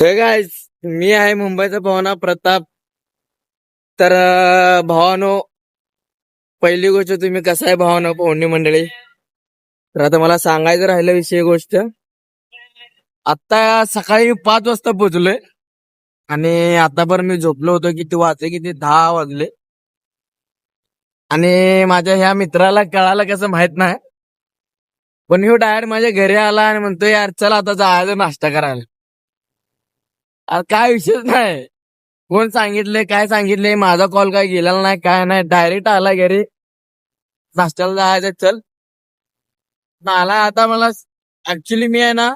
हे काय मी आहे मुंबईचा भावना प्रताप. तर भावानो पहिली गोष्ट तुम्ही कसं आहे भावानो पौर्णी मंडळी? तर आता मला सांगायचं राहिलं विषय गोष्ट. आता सकाळी पाच वाजता पोहोचलोय. आणि आतापर्यंत मी झोपलो होतो किती वाजले किती? दहा वाजले. आणि माझ्या ह्या मित्राला कळालं कसं माहीत नाही. पण ह्यो डायरेक्ट माझ्या घरी आला आणि म्हणतो यार चल आता जायचं नाश्ता करायला. अरे काय विषयच नाही. कोण सांगितले काय सांगितले माझा कॉल काय गेलेला नाही काय नाही डायरेक्ट आला घरी. नाश्त्याला जायचं चल. आला आता मला ऍक्च्युली मी आहे ना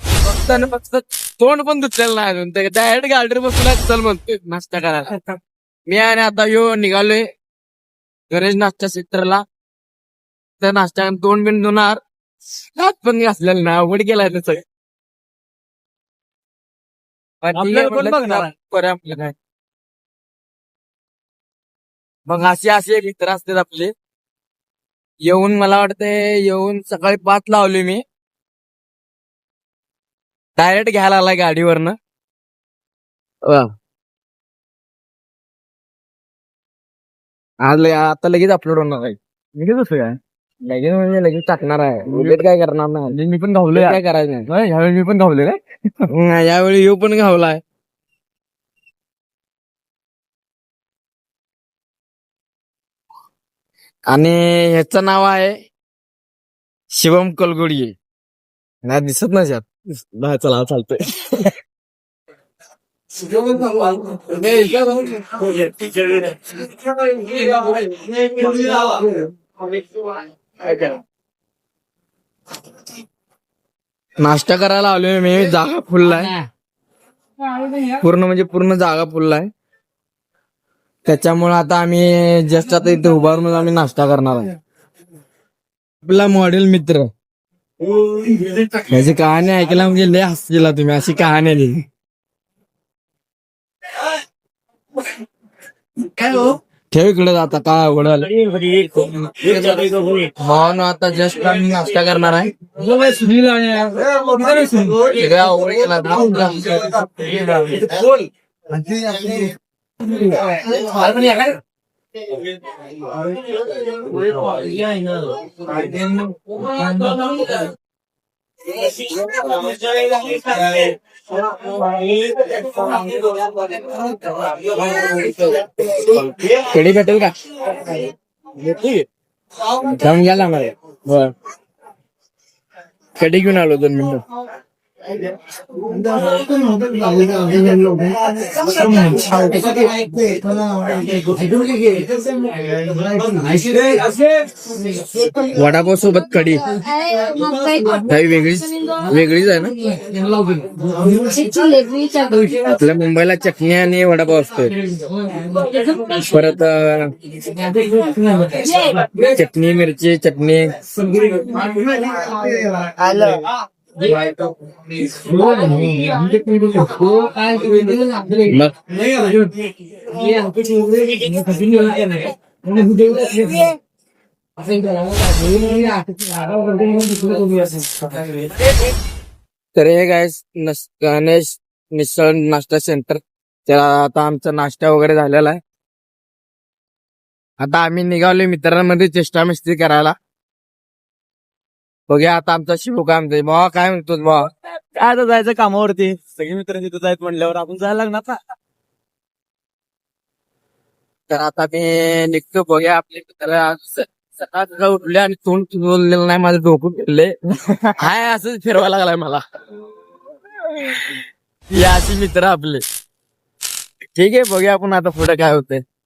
फक्त आणि फक्त तोंड पण धुतलेलं नाही अजून. ते डायरेक्ट गाडीवर बसला चल म्हणतोय नाश्ता करायला. मी आणि आता यो निघालोय गणेश नाश्ता सेंटरला त्या नाश्ता तोंड बिन धुणार हात पण घासलेला नाही अवघड केलाय त्याचं. आपल्याला कोण बघणार? आहे? बरं आपलं काय? मग असे असे मित्र असतात आपले. येऊन मला वाटतंय येऊन सकाळी पाच लावले मी. डायरेक्ट घ्यायला आलाय गाडीवरनं. आज आता लगेच अपलोड होणार आहे. मी कसं काय? लगेच म्हणजे लगेच टाकणार आहे. उलट काय करणार नाही. म्हणजे मी पण उलट काय करायचं नाही. होय, ह्यावेळी मी पण गावलोय काय? हं, यावेळी येऊ पण घावलाय आणि ह्याचं नाव आहे शिवम कलगुडी नाही दिसत नाही यात. नाही चला चालतंय. नाश्ता करायला आलोय मी जागा फुल आहे पूर्ण म्हणजे पूर्ण जागा फुल आहे त्याच्यामुळे आता आम्ही जस्ट आता इथे उभारून आम्ही नाश्ता करणार आहे. आपला मॉडेल मित्र. याची कहाणी ऐकला म्हणजे लय हसलेला तुम्ही अशी कहाणी आली ठेव इकडे आता काय आवडल म्हणून आता जस्ट आम्ही नाश्ता करणार आहे सगळं आवड केला कडी भेटेल का जाऊन गेला मला होय कडी घेऊन आलो दोन मिनिटं वडापाव सोबत कडी काही वेगळीच वेगळीच आहे ना आपल्या मुंबईला चटणी आणि वडापाव असतोय परत चटणी मिरची चटणी तर हे काय गणेश मिसळ नाश्ता सेंटर त्याला आता आमचा नाश्ता वगैरे झालेला आहे. आता आम्ही निघालोय मित्रांमध्ये चेष्टा मिस्त्री करायला. बघूया आता आमचा शिव काय म्हणतोय भावा काय म्हणतो भावा काय आता जायचं कामावरती? सगळे मित्र तिथं जायत म्हणल्यावर आपण जायला लागणार ना. तर आता मी निघतो बघूया आपले मित्र सकाळ सकाळ उठले आणि तोंड बोललेलं नाही माझं डोकं फिरले हाय असंच फिरवा लागलाय मला. या अशी मित्र आपले. ठीक आहे बघूया आपण आता पुढे काय होतंय.